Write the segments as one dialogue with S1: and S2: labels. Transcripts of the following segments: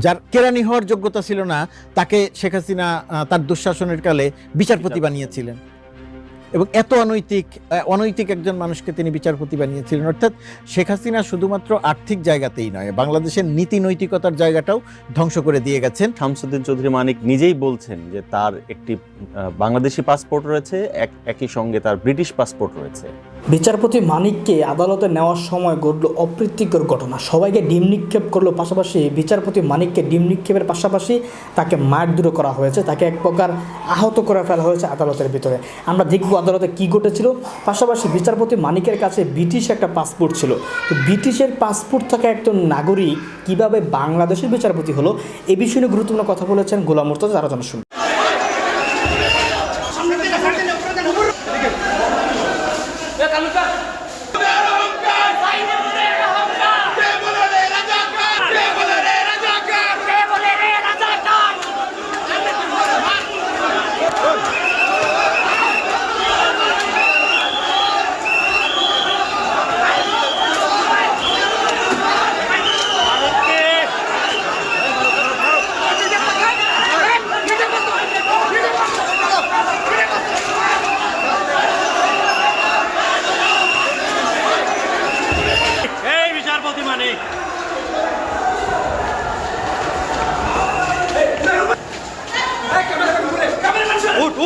S1: যার কেরানি হওয়ার যোগ্যতা ছিল না তাকে শেখ হাসিনা তার দুঃশাসনের কালে বিচারপতি বানিয়েছিলেন। এবং এত অনৈতিক অনৈতিক একজন মানুষকে তিনি বিচারপতি বানিয়েছিলেন। অর্থাৎ শেখ হাসিনা শুধুমাত্র আর্থিক জায়গাতেই নয় বাংলাদেশের নীতি নৈতিকতার জায়গাটাও ধ্বংস করে দিয়ে গেছেন।
S2: শামসুদ্দিন চৌধুরী মানিক নিজেই বলছেন যে তার একটি বাংলাদেশি পাসপোর্ট রয়েছে এক- একই সঙ্গে তার ব্রিটিশ পাসপোর্ট রয়েছে।
S3: বিচারপতি মানিককে আদালতে নেওয়ার সময় ঘটল অপ্রীতিকর ঘটনা। সবাইকে ডিম নিক্ষেপ করল পাশাপাশি বিচারপতি মানিককে ডিম নিক্ষেপের পাশাপাশি তাকে মারধর করা হয়েছে। তাকে এক প্রকার আহত করে ফেলা হয়েছে আদালতের ভিতরে। আমরা দেখব আদালতে কি ঘটেছিল। পাশাপাশি বিচারপতি মানিকের কাছে ব্রিটিশ একটা পাসপোর্ট ছিল। তো ব্রিটিশের পাসপোর্ট থাকা একজন নাগরিক কীভাবে বাংলাদেশের বিচারপতি হলো, এ বিষয়ে গুরুত্বপূর্ণ কথা বলেছেন গোলাম মুর্তজা। জন শুনুন
S4: এই বিচারপতি মানে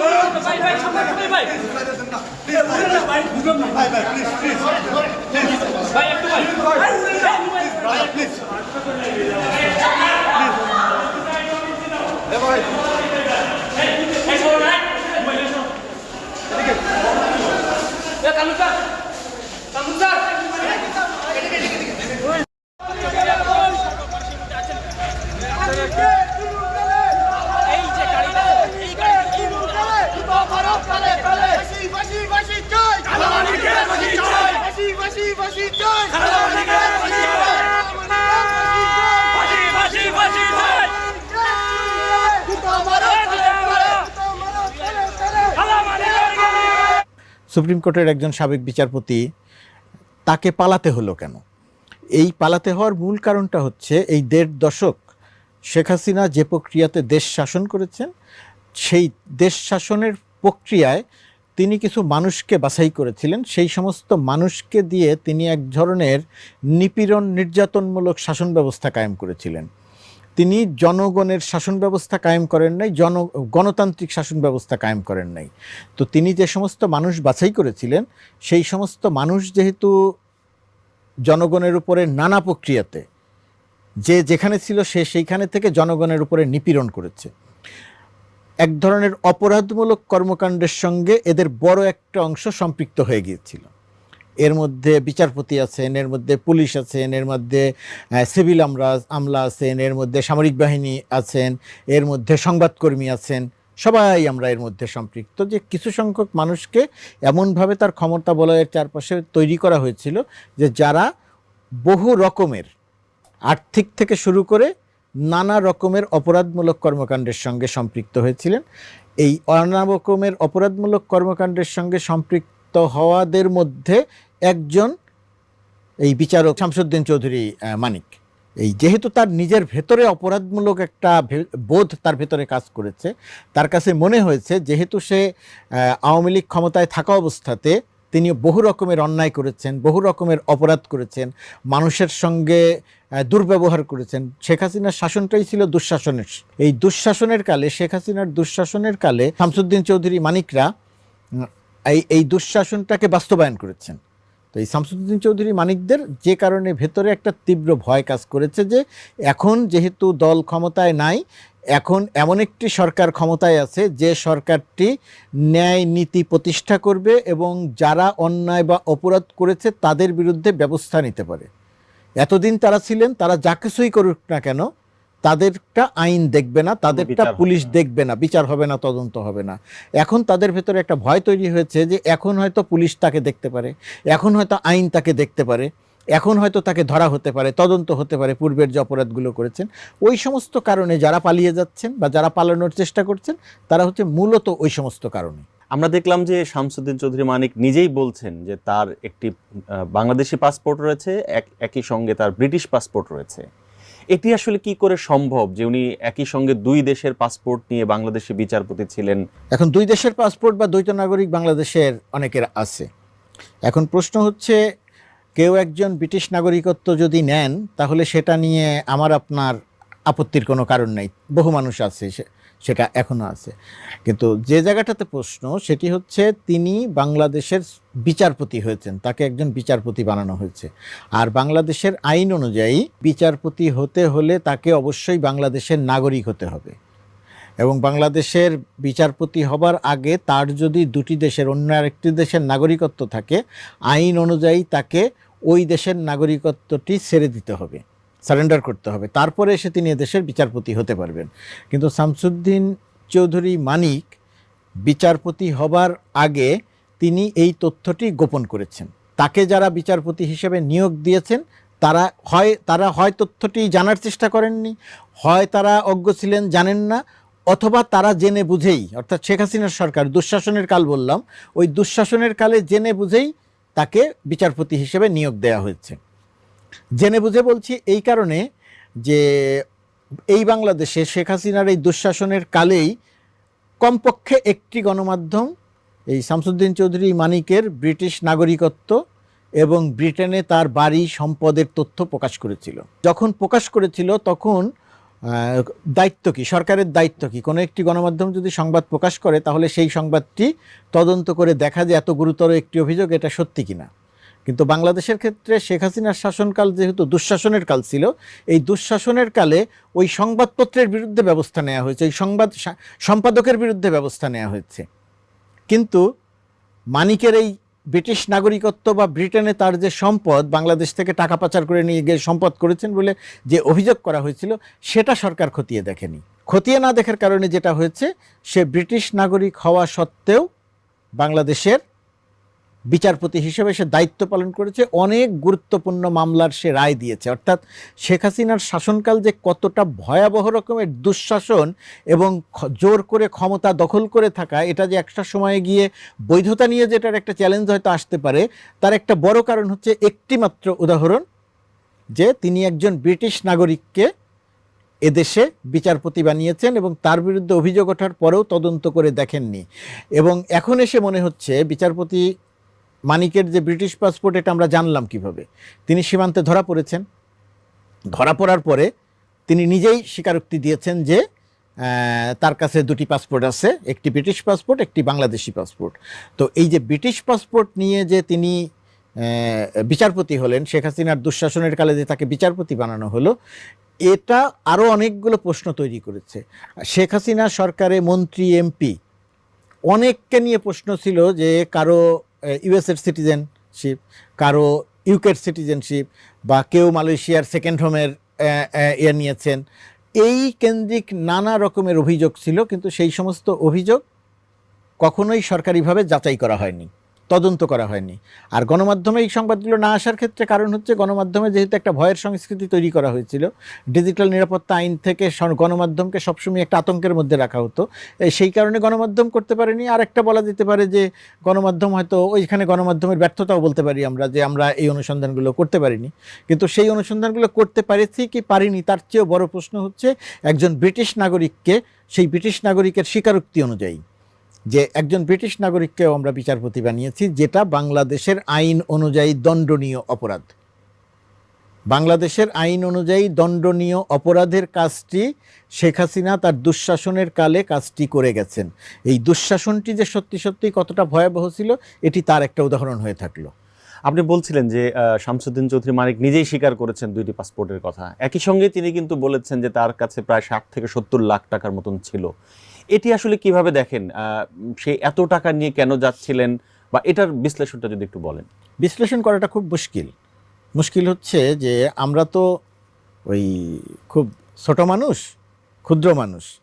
S4: ভাই ভাই ভাই ভাই একটু উঠে উঠেন, ভাই ভাই সামনে উঠে ভাই ভাই একটু ভাই এই শোনো না মোবাইল শোনো এ কালু স্যার কালু স্যার এই যে গাড়িটা এই গাড়িটা
S1: সুপ্রিম কোর্টের একজন সাবেক বিচারপতি তাকে পালাতে হলো কেন? এই পালাতে হওয়ার মূল কারণটা হচ্ছে এই দেড় দশক শেখ হাসিনা যে প্রক্রিয়াতে দেশ শাসন করেছেন, সেই দেশ শাসনের প্রক্রিয়ায় তিনি কিছু মানুষকে বাছাই করেছিলেন। সেই সমস্ত মানুষকে দিয়ে তিনি এক ধরনের নিপীড়ন নির্যাতনমূলক শাসন ব্যবস্থা কায়েম করেছিলেন। তিনি জনগণের শাসন ব্যবস্থা কায়েম করেন নাই, জন, গণতান্ত্রিক শাসন ব্যবস্থা কায়েম করেন নাই। তো তিনি যে সমস্ত মানুষ বাছাই করেছিলেন, সেই সমস্ত মানুষ যেহেতু জনগণের উপরে নানা প্রক্রিয়াতে, যে যেখানে ছিল সে সেইখানে থেকে জনগণের উপরে নিপীড়ন করেছে। এক ধরনের অপরাধমূলক কর্মকাণ্ডের সঙ্গে এদের বড় একটা অংশ সম্পৃক্ত হয়ে গিয়েছিল। এর মধ্যে বিচারপতি আছেন, এর মধ্যে পুলিশ আছেন, এর মধ্যে সিভিল আমরা, আমলা আছেন, এর মধ্যে সামরিক বাহিনী আছেন, এর মধ্যে সংবাদকর্মী আছেন, সবাই আমরা এর মধ্যে সম্পৃক্ত। যে কিছু সংখ্যক মানুষকে এমনভাবে তার ক্ষমতা বলয়ের চারপাশে তৈরি করা হয়েছিল যে যারা বহু রকমের আর্থিক থেকে শুরু করে নানা রকমের অপরাধমূলক কর্মকাণ্ডের সঙ্গে সম্পৃক্ত হয়েছিলেন। এই নানা রকমের অপরাধমূলক কর্মকাণ্ডের সঙ্গে সম্পৃক্ত হওয়াদের মধ্যে একজন এই বিচারক শামসুদ্দিন চৌধুরী মানিক। এই যেহেতু তার নিজের ভেতরে অপরাধমূলক একটা বোধ তার ভেতরে কাজ করেছে, তার কাছে মনে হয়েছে যেহেতু সে আওয়ামী লীগ ক্ষমতায় থাকা অবস্থাতে তিনি বহু রকমের অন্যায় করেছেন, বহু রকমের অপরাধ করেছেন, মানুষের সঙ্গে দুর্ব্যবহার করেছেন। শেখ হাসিনার শাসনটাই ছিল দুঃশাসনের এই দুঃশাসনের কালে, শেখ হাসিনার দুঃশাসনের কালে শামসুদ্দিন চৌধুরী মানিকরা এই এই দুঃশাসনটাকে বাস্তবায়ন করেছেন। তো এই শামসুদ্দিন চৌধুরী মানিকদের যে কারণে ভেতরে একটা তীব্র ভয় কাজ করেছে যে, এখন যেহেতু দল ক্ষমতায় নাই এখন এমন একটি সরকার ক্ষমতায় আছে যে সরকারটি ন্যায় নীতি প্রতিষ্ঠা করবে এবং যারা অন্যায় বা অপরাধ করেছে তাদের বিরুদ্ধে ব্যবস্থা নিতে পারে। এতদিন তারা ছিলেন তারা যা কিছুই করুক না কেন তাদেরটা আইন দেখবে না তাদেরটা পুলিশ দেখবে না বিচার হবে না তদন্ত হবে না। এখন তাদের ভেতরে একটা ভয় তৈরি হয়েছে যে এখন হয়তো পুলিশ তাকে দেখতে পারে এখন হয়তো আইন তাকে দেখতে পারে। এখন হয়তো তাকে ধরা হতে পারে তদন্ত হতে পারে পূর্বের যে অপরাধগুলো করেছেন ওই সমস্ত কারণে যারা পালিয়ে যাচ্ছেন বা যারা পালানোর চেষ্টা করছেন তারা হচ্ছে মূলত ওই সমস্ত কারণে।
S2: আমরা দেখলাম যে শামসুদ্দিন চৌধুরী মানিক নিজেই বলছেন যে তার একটি বাংলাদেশি পাসপোর্ট রয়েছে এক- একই সঙ্গে তার ব্রিটিশ পাসপোর্ট রয়েছে। এটি আসলে কি করে সম্ভব যে উনি একই সঙ্গে দুই দেশের পাসপোর্ট নিয়ে বাংলাদেশে বিচারপতি ছিলেন?
S1: এখন দুই দেশের পাসপোর্ট বা দ্বৈত নাগরিক বাংলাদেশের অনেকের আছে। এখন প্রশ্ন হচ্ছে কেউ একজন ব্রিটিশ নাগরিকত্ব যদি নেন, তাহলে সেটা নিয়ে আমার আপনার আপত্তির কোনো কারণ নেই। বহু মানুষ আছে সেটা এখনও আছে। কিন্তু যে জায়গাটাতে প্রশ্ন, সেটি হচ্ছে তিনি বাংলাদেশের বিচারপতি হয়েছেন, তাকে একজন বিচারপতি বানানো হয়েছে। আর বাংলাদেশের আইন অনুযায়ী বিচারপতি হতে হলে তাকে অবশ্যই বাংলাদেশের নাগরিক হতে হবে। এবং বাংলাদেশের বিচারপতি হবার আগে তার যদি দুটি দেশের অন্য আরেকটি দেশের নাগরিকত্ব থাকে, আইন অনুযায়ী তাকে ওই দেশের নাগরিকত্বটি ছেড়ে দিতে হবে, সারেন্ডার করতে হবে। তারপরে এসে তিনি দেশের বিচারপতি হতে পারবেন। কিন্তু শামসুদ্দিন চৌধুরী মানিক বিচারপতি হবার আগে তিনি এই তথ্যটি গোপন করেছেন। তাকে যারা বিচারপতি হিসেবে নিয়োগ দিয়েছেন, তারা হয় তারা হয় তথ্যটি জানার চেষ্টা করেননি, হয় তারা অজ্ঞ ছিলেন জানেন না অথবা তারা জেনে বুঝেই, অর্থাৎ শেখ হাসিনার সরকার, দুঃশাসনের কাল বললাম, ওই দুঃশাসনের কালে জেনে বুঝেই তাকে বিচারপতি হিসেবে নিয়োগ দেওয়া হয়েছে। জেনে বুঝে বলছি এই কারণে যে এই বাংলাদেশে শেখ হাসিনার এই দুঃশাসনের কালেই কমপক্ষে একটি গণমাধ্যম, এই শামসুদ্দিন চৌধুরী মানিকের ব্রিটিশ নাগরিকত্ব এবং ব্রিটেনে তার বাড়ি সম্পদের তথ্য প্রকাশ করেছিল। যখন প্রকাশ করেছিল তখন দায়িত্ব কি? সরকারের দায়িত্ব কি? কোনো একটি গণমাধ্যম যদি সংবাদ প্রকাশ করে, তাহলে সেই সংবাদটি তদন্ত করে দেখা যে এত গুরুতর একটি অভিযোগ, এটা সত্যি কিনা? কিন্তু বাংলাদেশের ক্ষেত্রে শেখ হাসিনার শাসনকাল যেহেতু দুঃশাসনের কাল ছিল, এই দুঃশাসনের কালে ওই সংবাদপত্রের বিরুদ্ধে ব্যবস্থা নেওয়া হয়েছে, ওই সংবাদ সম্পাদকের বিরুদ্ধে ব্যবস্থা নেওয়া হয়েছে। কিন্তু মানিকের এই ব্রিটিশ নাগরিকত্ব বা ব্রিটেনে তার যে সম্পদ, বাংলাদেশ থেকে টাকা পাচার করে নিয়ে গিয়ে সম্পদ করেছেন বলে যে অভিযোগ করা হয়েছিল, সেটা সরকার খতিয়ে দেখেনি। খতিয়ে না দেখার কারণে যেটা হয়েছে, সে ব্রিটিশ নাগরিক হওয়া সত্ত্বেও বাংলাদেশের বিচারপতি হিসেবে সে দায়িত্ব পালন করেছে। অনেক গুরুত্বপূর্ণ মামলার সে রায় দিয়েছে। অর্থাৎ শেখ হাসিনার শাসনকাল যে কতটা ভয়াবহ রকমের দুঃশাসন এবং জোর করে ক্ষমতা দখল করে থাকা, এটা যে একটা সময়ে গিয়ে বৈধতা নিয়ে যেটার একটা চ্যালেঞ্জ হয়তো আসতে পারে, তার একটা বড় কারণ হচ্ছে একটি মাত্র উদাহরণ যে তিনি একজন ব্রিটিশ নাগরিককে এদেশে বিচারপতি বানিয়েছেন এবং তার বিরুদ্ধে অভিযোগ ওঠার পরেও তদন্ত করে দেখেননি। এবং এখন এসে মনে হচ্ছে বিচারপতি মানিকের যে ব্রিটিশ পাসপোর্ট, এটা আমরা জানলাম কীভাবে? তিনি সীমান্তে ধরা পড়েছেন। ধরা পড়ার পরে তিনি নিজেই স্বীকারোক্তি দিয়েছেন যে তার কাছে দুটি পাসপোর্ট আছে, একটি ব্রিটিশ পাসপোর্ট, একটি বাংলাদেশি পাসপোর্ট। তো এই যে ব্রিটিশ পাসপোর্ট নিয়ে যে তিনি বিচারপতি হলেন, শেখ হাসিনার দুঃশাসনের কালে যে তাকে বিচারপতি বানানো হলো, এটা আরও অনেকগুলো প্রশ্ন তৈরি করেছে। শেখ হাসিনা সরকারে মন্ত্রী, এমপি, অনেককে নিয়ে প্রশ্ন ছিল যে কারও ইউএসের সিটিজেনশিপ কারও ইউকের সিটিজেনশিপ বা কেউ মালয়েশিয়ার সেকেন্ড হোমের ইয়ে নিয়েছেন। এই কেন্দ্রিক নানা রকমের অভিযোগ ছিল, কিন্তু সেই সমস্ত অভিযোগ কখনোই সরকারিভাবে যাচাই করা হয়নি। তদন্ত করা হয়নি। আর গণমাধ্যমে এই সংবাদগুলো না আসার ক্ষেত্রে কারণ হচ্ছে গণমাধ্যমে যেহেতু একটা ভয়ের সংস্কৃতি তৈরি করা হয়েছিল, ডিজিটাল নিরাপত্তা আইন থেকে গণমাধ্যমকে সবসময় একটা আতঙ্কের মধ্যে রাখা হতো। সেই কারণে গণমাধ্যম করতে পারেনি। আর একটা বলা যেতে পারে যে গণমাধ্যম হয়তো ওইখানে গণমাধ্যমের ব্যর্থতাও বলতে পারি আমরা যে আমরা এই অনুসন্ধানগুলো করতে পারিনি। কিন্তু সেই অনুসন্ধানগুলো করতে পারেছি কি পারিনি তার চেয়েও বড় প্রশ্ন হচ্ছে একজন ব্রিটিশ নাগরিককে, সেই ব্রিটিশ নাগরিকের স্বীকারোক্তি অনুযায়ী। যে একজন ব্রিটিশ নাগরিককেও আমরা বিচারপতি বানিয়েছি, যেটা বাংলাদেশের আইন অনুযায়ী দণ্ডনীয় অপরাধ। বাংলাদেশের আইন অনুযায়ী দণ্ডনীয় অপরাধের কাজটি শেখ হাসিনা তার দুঃশাসনের কালে কাজটি করে গেছেন। এই দুঃশাসনটি যে সত্যি সত্যি কতটা ভয়াবহ ছিল, এটি তার একটা উদাহরণ হয়ে থাকল।
S2: আপনি বলছিলেন যে শামসুদ্দিন চৌধুরী মানিক নিজেই স্বীকার করেছেন দুইটি পাসপোর্টের কথা। একই সঙ্গে তিনি কিন্তু বলেছেন যে, তার কাছে প্রায় ষাট থেকে সত্তর লাখ টাকার মতন ছিল। এটি আসলে কীভাবে দেখেন সে এত টাকা নিয়ে কেন যাচ্ছিলেন? বা এটার বিশ্লেষণটা যদি একটু বলেন।
S1: বিশ্লেষণ করাটা খুব মুশকিল। মুশকিল হচ্ছে যে আমরা তো ওই খুব ছোট মানুষ, ক্ষুদ্র মানুষ।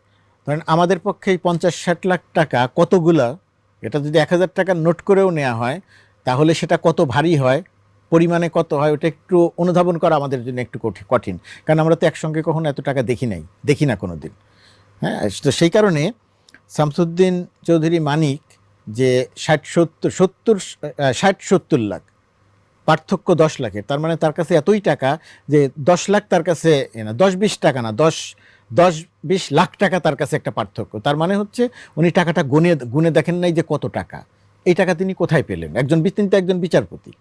S1: ধরেন আমাদের পক্ষে এই পঞ্চাশ ষাট লাখ টাকা কতগুলা, এটা যদি এক হাজার টাকা নোট করেও নেওয়া হয়, তাহলে সেটা কত ভারী হয়, পরিমাণে কত হয়, ওটা একটু অনুধাবন করা আমাদের জন্য একটু কঠি- কঠিন। কারণ আমরা তো একসঙ্গে কখনো এত টাকা দেখি নাই, দেখি না কোনো দিন হ্যাঁ তো সেই কারণে শামসুদ্দিন চৌধুরী মানিক যে ষাট সত্তর সত্তর ষাট সত্তর লাখ, পার্থক্য দশ লাখের, তার মানে তার কাছে এতই টাকা যে দশ লাখ তার কাছে না, দশ বিশ টাকা না, দশ দশ বিশ লাখ টাকা তার কাছে একটা পার্থক্য। তার মানে হচ্ছে উনি টাকাটা গুনে গুনে দেখেন নাই যে কত টাকা। এই টাকা তিনি কোথায় পেলেন? একজন তিনি তো একজন বিচারপতি।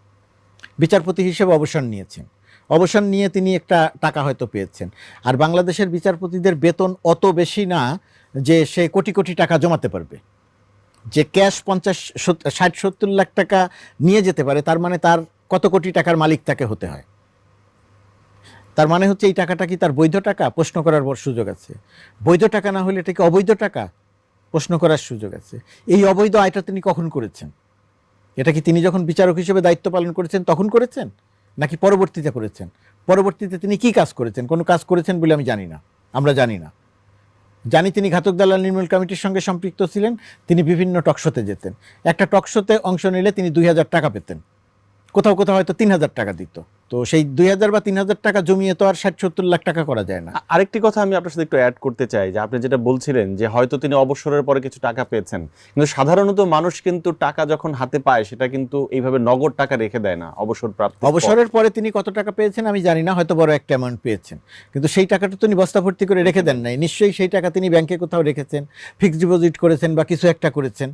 S1: বিচারপতি হিসেবে অবসর নিয়েছেন। অবসর নিয়ে তিনি একটা টাকা হয়তো পেয়েছেন। আর বাংলাদেশের বিচারপতিদের বেতন অত বেশি না যে সে কোটি কোটি টাকা জমাতে পারবে। যে ক্যাশ পঞ্চাশ ষাট, সত্তর লাখ টাকা নিয়ে যেতে পারে, তার মানে তার কত কোটি টাকার মালিক তাকে হতে হয়। তার মানে হচ্ছে এই টাকাটা কি তার বৈধ টাকা? প্রশ্ন করার সুযোগ আছে। বৈধ টাকা না হলে এটা কি অবৈধ টাকা? প্রশ্ন করার সুযোগ আছে। এই অবৈধ আয়টা তিনি কখন করেছেন? এটা কি তিনি যখন বিচারক হিসেবে দায়িত্ব পালন করেছেন তখন করেছেন? নাকি পরবর্তীতে করেছেন? পরবর্তীতে তিনি কি কাজ করেছেন? কোনো কাজ করেছেন বলে আমি জানি না। আমরা জানি না। জানি তিনি ঘাতক দালাল নির্মূল কমিটির সঙ্গে সম্পৃক্ত ছিলেন, তিনি বিভিন্ন টকশোতে যেতেন। একটা টকশোতে অংশ নিলে তিনি দুই হাজার টাকা পেতেন। কোথাও কোথাও হয়তো তিন হাজার টাকা দিত। তো সেই দুই হাজার বা তিন হাজার টাকা জমিয়ে তো আর ষাট সত্তর লাখ টাকা করা যায় না।
S2: আরেকটি কথা আমি আপনার সাথে একটু অ্যাড করতে চাই যে আপনি যেটা বলছিলেন যে হয়তো তিনি অবসরের পরে কিছু টাকা পেয়েছেন কিন্তু সাধারণত মানুষ কিন্তু টাকা যখন হাতে পায় সেটা কিন্তু এইভাবে নগদ টাকা রেখে দেয় না অবসর প্রাপ্ত
S1: অবসরের পরে তিনি কত টাকা পেয়েছেন আমি জানি না হয়তো বড় একটা অ্যামাউন্ট পেয়েছেন। কিন্তু সেই টাকাটা তিনি বস্তা ভর্তি করে রেখে দেন নাই। নিশ্চয়ই সেই টাকা তিনি ব্যাংকে কোথাও রেখেছেন ফিক্সড ডিপোজিট করেছেন বা কিছু একটা করেছেন।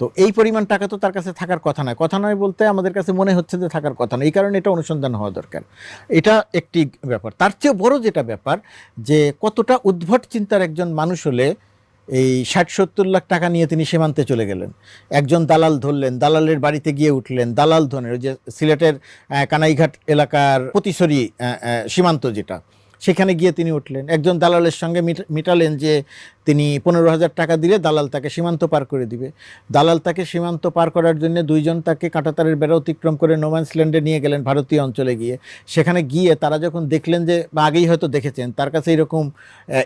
S1: তো এই পরিমাণ টাকা তো তার কাছে থাকার কথা নয়। কথা নয় বলতে আমাদের কাছে মনে হচ্ছে যে থাকার কথা নয়। এই কারণে এটা অনুসন্ধান হওয়া দরকার। এটা একটি ব্যাপার। তার চেয়ে বড় যেটা ব্যাপার যে কতটা উদ্ভট চিন্তার একজন মানুষ হলে এই ষাট সত্তর লাখ টাকা নিয়ে তিনি সীমান্তে চলে গেলেন। একজন দালাল ধরলেন, দালালের বাড়িতে গিয়ে উঠলেন, দালাল ধরনের ওই যে সিলেটের কানাইঘাট এলাকার প্রতিসরি সীমান্ত যেটা। সেখানে গিয়ে তিনি উঠলেন। একজন দালালের সঙ্গে মিট- মিটালেন যে তিনি পনেরো হাজার টাকা দিলে দালাল তাকে সীমান্ত পার করে দিবে। দালাল তাকে সীমান্ত পার করার জন্য দুইজন তাকে কাঁটাতারের বেড়া অতিক্রম করে নোম্যান্সল্যান্ডে নিয়ে গেলেন ভারতীয় অঞ্চলে গিয়ে। সেখানে গিয়ে তারা যখন দেখলেন যে, বা আগেই হয়তো দেখেছেন, তার কাছে এরকম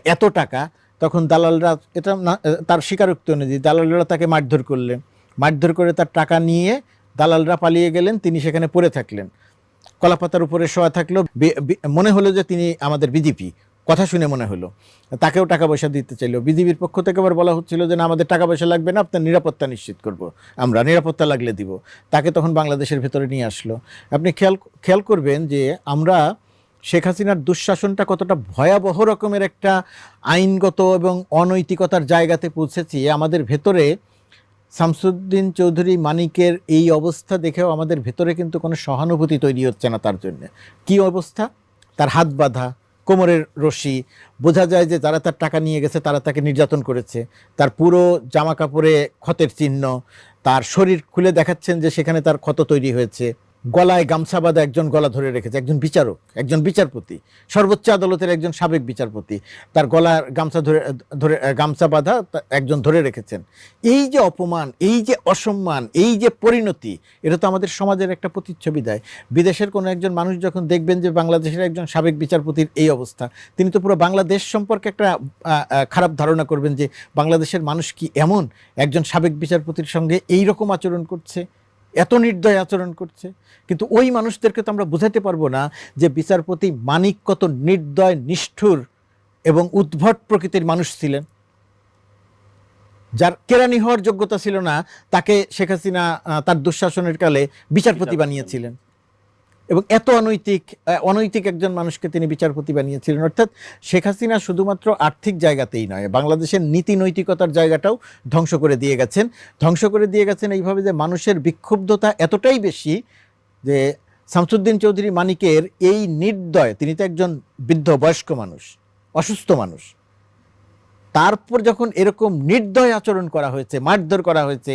S1: এত টাকা, তখন দালালরা এটা তার স্বীকারোক্তি অনুযায়ী দালালরা তাকে মারধর করলেন। মারধর করে তার টাকা নিয়ে দালালরা পালিয়ে গেলেন, তিনি সেখানে পড়ে থাকলেন। কলাপাতার উপরে শোয়া থাকল। মনে হলো যে তিনি আমাদের বিজেপি। কথা শুনে মনে হলো। তাকেও টাকা পয়সা দিতে চাইলো। বিজেপির পক্ষ থেকে আবার বলা হচ্ছিল যে, না, আমাদের টাকা পয়সা লাগবে না, আপনার নিরাপত্তা নিশ্চিত করব। আমরা নিরাপত্তা লাগলে দিব। তাকে তখন বাংলাদেশের ভেতরে নিয়ে আসলো। আপনি খেয়াল খেয়াল করবেন যে, আমরা শেখ হাসিনার দুঃশাসনটা কতটা ভয়াবহ রকমের একটা আইনগত এবং অনৈতিকতার জায়গাতে পৌঁছেছি, আমাদের ভেতরে শামসুদ্দিন চৌধুরী মানিকের এই অবস্থা দেখেও আমাদের ভেতরে কিন্তু কোনো সহানুভূতি তৈরি হচ্ছে না তার জন্য। কি অবস্থা? তার হাত বাঁধা, কোমরের রশি, বোঝা যায় যে যারা তার টাকা নিয়ে গেছে তারা তাকে নির্যাতন করেছে। তার পুরো জামা কাপড়ে ক্ষতের চিহ্ন, তার শরীর খুলে দেখাচ্ছেন যে সেখানে তার ক্ষত তৈরি হয়েছে। গলায় গামছা বাঁধা একজন গলা ধরে রেখেছে, একজন বিচারক, একজন বিচারপতি, সর্বোচ্চ আদালতের একজন সাবেক বিচারপতি, তার গলার গামছা ধরে ধরে গামছা বাঁধা একজন ধরে রেখেছেন। এই যে অপমান, এই যে অসম্মান, এই যে পরিণতি, এটা তো আমাদের সমাজের একটা প্রতিচ্ছবি দেয়। বিদেশের কোনো একজন মানুষ যখন দেখবেন যে বাংলাদেশের একজন সাবেক বিচারপতির এই অবস্থা, তিনি তো পুরো বাংলাদেশ সম্পর্কে একটা খারাপ ধারণা করবেন যে বাংলাদেশের মানুষ কি এমন একজন সাবেক বিচারপতির সঙ্গে এই রকম আচরণ করছে? এত নির্দয় আচরণ করছে। কিন্তু ওই মানুষদেরকে তো আমরা বোঝাতে পারব না যে বিচারপতি মানিক কত নির্দয় নিষ্ঠুর এবং উদ্ভট প্রকৃতির মানুষ ছিলেন। যার কেরানি হওয়ার যোগ্যতা ছিল না তাকে শেখ হাসিনা তার দুঃশাসনের কালে বিচারপতি। বানিয়েছিলেন। এবং এত অনৈতিক অনৈতিক একজন মানুষকে তিনি বিচারপতি বানিয়েছিলেন। অর্থাৎ শেখ হাসিনা শুধুমাত্র আর্থিক জায়গাতেই নয়, বাংলাদেশের নীতি নৈতিকতার জায়গাটাও ধ্বংস করে দিয়ে গেছেন। ধ্বংস করে দিয়ে গেছেন এইভাবে যে মানুষের বিক্ষুব্ধতা এতটাই বেশি যে শামসুদ্দিন চৌধুরী মানিকের এই নির্দয়, তিনি তো একজন বৃদ্ধ বয়স্ক মানুষ, অসুস্থ মানুষ তারপর যখন এরকম নির্দয় আচরণ করা হয়েছে, মারধর করা হয়েছে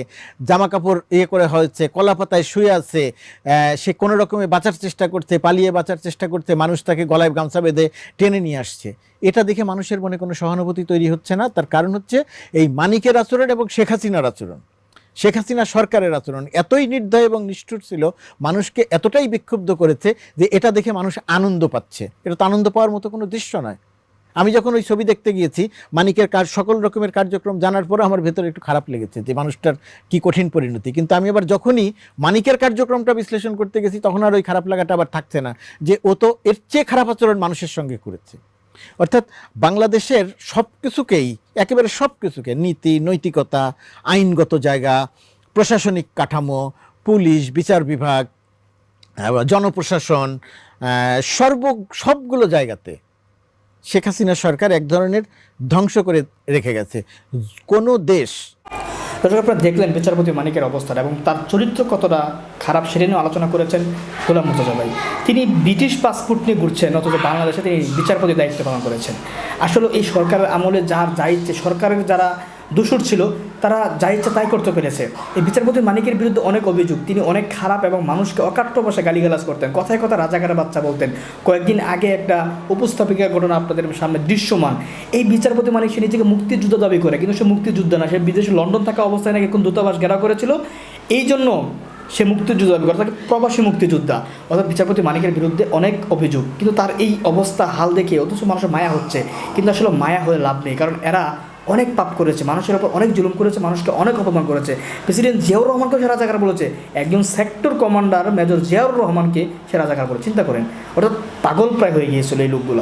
S1: জামা কাপড় ইয়ে করে হয়েছে কলা পাতায় শুয়ে আছে সে কোনো রকমে বাঁচার চেষ্টা করছে, পালিয়ে বাঁচার চেষ্টা করছে, মানুষ তাকে গলায় গামছা বেঁধে টেনে নিয়ে আসছে। এটা দেখে মানুষের মনে কোনো সহানুভূতি তৈরি হচ্ছে না। তার কারণ হচ্ছে এই মানিকের আচরণ এবং শেখ হাসিনার আচরণ। শেখ হাসিনা সরকারের আচরণ। এতই নির্দয় এবং নিষ্ঠুর ছিল, মানুষকে এতটাই বিক্ষুব্ধ করেছে যে এটা দেখে মানুষ আনন্দ পাচ্ছে। এটা তো আনন্দ পাওয়ার মতো কোনো দৃশ্য নয়। আমি যখন ওই ছবি দেখতে গিয়েছি, মানিকের কাজ সকল রকমের কার্যক্রম জানার পরে আমার ভেতরে একটু খারাপ লেগেছে যে মানুষটার কি কঠিন পরিণতি। কিন্তু আমি আবার যখনই মানিকের কার্যক্রমটা বিশ্লেষণ করতে গেছি, তখন আর ওই খারাপ লাগাটা আবার থাকছে না যে ও তো এর চেয়ে খারাপ আচরণ মানুষের সঙ্গে করেছে। অর্থাৎ বাংলাদেশের সব কিছুকেই একেবারে সব কিছুকে নীতি, নৈতিকতা, আইনগত জায়গা, প্রশাসনিক কাঠামো, পুলিশ, বিচার বিভাগ জনপ্রশাসন সর্ব, সবগুলো জায়গাতে শেখ হাসিনা সরকার এক ধরনের ধ্বংস করে রেখে গেছে। কোনো দেশ
S3: দর্শক, আপনারা দেখলেন বিচারপতি মানিকের অবস্থান এবং তার চরিত্র কতটা খারাপ সেটা নিয়ে আলোচনা করেছেন গোলাম মুর্তজা ভাই তিনি ব্রিটিশ পাসপোর্ট নিয়ে ঘুরছেন, অথচ বাংলাদেশে তিনি বিচারপতির দায়িত্ব পালন করেছেন। আসলে এই সরকারের আমলে যার যা ইচ্ছে, সরকারের যারা দোষর ছিল, তারা যা ইচ্ছা তাই করতে পেরেছে। এই বিচারপতি মানিকের বিরুদ্ধে অনেক অভিযোগ। তিনি অনেক খারাপ এবং মানুষকে অকাট্য ভাষায় গালিগালাজ করতেন। কথায় কথা রাজাকারের বাচ্চা বলতেন। কয়েকদিন আগে একটা উপস্থাপিকা ঘটনা আপনাদের সামনে দৃশ্যমান। এই বিচারপতি মানিক সে নিজেকে মুক্তিযুদ্ধ দাবি করে, কিন্তু সে মুক্তিযুদ্ধ না। সে বিদেশে লন্ডন থাকা অবস্থায় নাকি এখন দূতাবাস ঘেরাও করেছিল। এই জন্য সে মুক্তিযুদ্ধ দাবি করে, তাকে প্রবাসী মুক্তিযোদ্ধা। অর্থাৎ বিচারপতি মানিকের বিরুদ্ধে অনেক অভিযোগ। কিন্তু তার এই অবস্থা হাল দেখে অথচ মানুষের মায়া হচ্ছে। কিন্তু আসলে মায়া হয়ে লাভ নেই, কারণ এরা অনেক পাপ করেছে, মানুষের ওপর অনেক জুলুম করেছে, মানুষকে অনেক অপমান করেছে। প্রেসিডেন্ট জিয়াউর রহমানকে সে রাজাকার বলেছে, একজন সেক্টর কমান্ডার মেজর জিয়াউর রহমানকে সে রাজাকার বলে, চিন্তা করেন। অর্থাৎ পাগল প্রায় হয়ে গিয়েছিল এই লোকগুলা।